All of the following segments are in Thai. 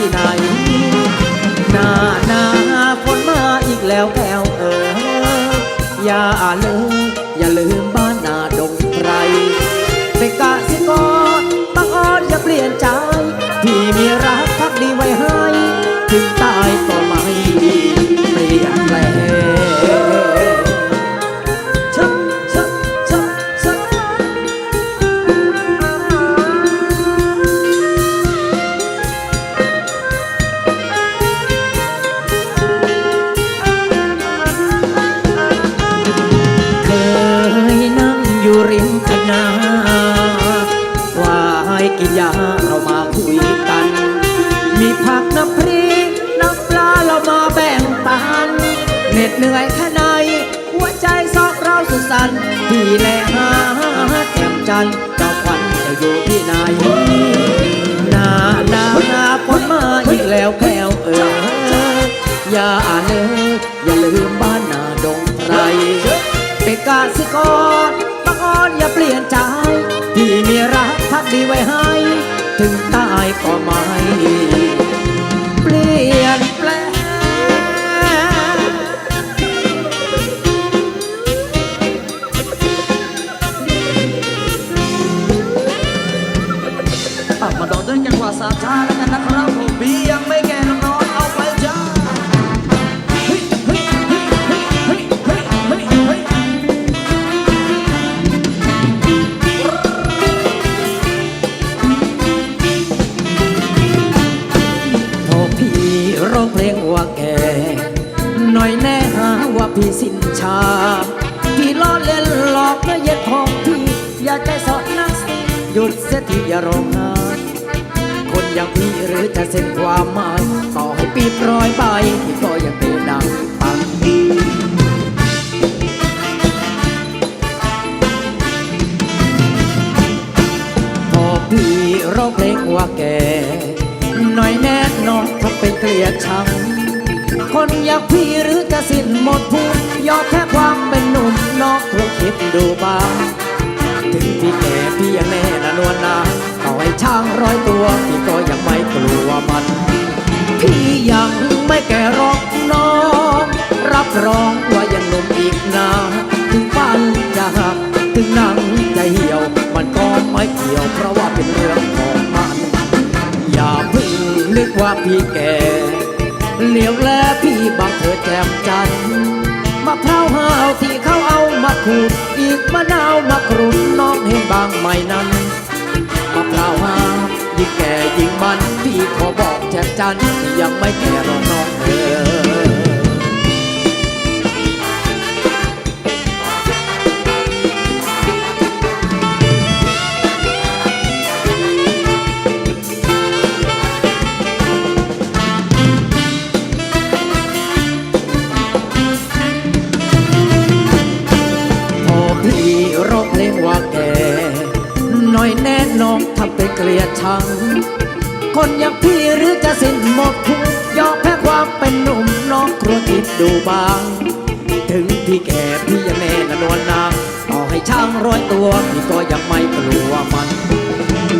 ที่ไหน หน้าหน้าฝนมาอีกแล้วแก้วเออ อย่าลืมอย่าลืมบ้านนาดงไพรไปกะสิกรบางอ่อนอย่าเปลี่ยนใจ พี่มีรักพักดีไว้ให้ถึงตา ริมคณาว่ายกินยาเรามาคุยกัน มีผักน้ำพริกน้ำปลาเรามาแบ่งปันเหน็ดเหนื่อยแค่ไหนหัวใจสอกเราสุขสันต์พี่แลหาแจ่มจันทร์เจ้าควันจะอยู่ที่ไหนนาหนาน้าฝนมาอีกแล้วแก้วเอออย่าเลยอย่าลืมบ้านนาดงไพรเป็นกาสิกร มีรักพักดีไว้ให้ ถึงตายก็ไม่เปลี่ยนแปลงอะมาต่อด้วยจังหวะสามชาแล้วกันนะครับผมบียังไม่แก่น้อง หยุดเสียทีอย่าร้องไห้คนอย่างพี่หรือจะเส้นความหมาย ต่อให้ปีบร้อยใบพี่ก็ยังเป็นดังปังพอพี่ร้องเพลงว่าแกหน่อยแน่นอนถ้าเป็นเกลียดชัง คนอยากพี่หรือจะสิ้นหมดพูดยอมแค่ความเป็นหนุ่มนอกลองคิดดูบ้าง ถึงพี่แก่พี่ยังแน่นะนวลนาต่อให้ช่างร้อยตัวพี่ก็ยังไม่กลัวมัน พี่ยังไม่แก่รอกน้อง รับรองว่ายังหนุ่มอีกนานถึงฟันจะหักถึงหนังจะเหี่ยว มันก็ไม่เกี่ยวเพราะว่าเป็นเรื่องของมัน อย่าเพิ่งนึกว่าพี่แก่เหลียวแลพี่บางเธอแจ่มจันทร์ะพร้าวห้าวที่เขาเอามาขูด อีกมะนาวมะกรุนน้องเห็นบางไหมนั้นมะพร้าวห้าวยิ่งแก่ยิ่งมันพี่ขอบอกแจ่จันที่ยังไม่แก่หรอกน้องเธอ ทำเป็นเกลียดชัง คนอย่างพี่หรือจะสิ้นหมดทุกยอมแพ้ความเป็นหนุ่มน้องครัวคิดดูบาง ถึงพี่แก่พี่ยังแน่นนวลนางต่อให้ช่างร้อยตัวพี่ก็ยังไม่กลัวมัน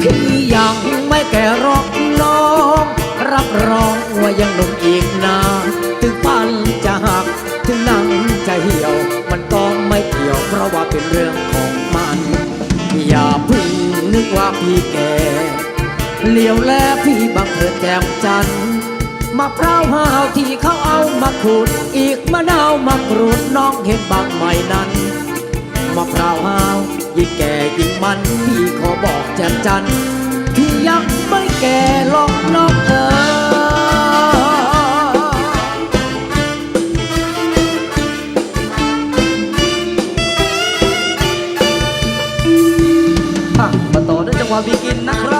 พี่ยังไม่แก่รอกน้อง รับรองว่ายังหนุ่มอีก เหลียวแลพี่บังเถิดแจ่มจันทร์มะพร้าวห้าวที่เขาเอามาขูด อีกมะนาวมากรูดน้องเห็นบางไหมนั้นมะพร้าวห้าวยิ่งแก่ยิ่งมันพี่ขอบอกแจ่มจันทร์พี่ยังไม่แก่หรอกน้องเอ๋ยอะมาต่อด้วยจังหวะบีกินนะครับ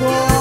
world.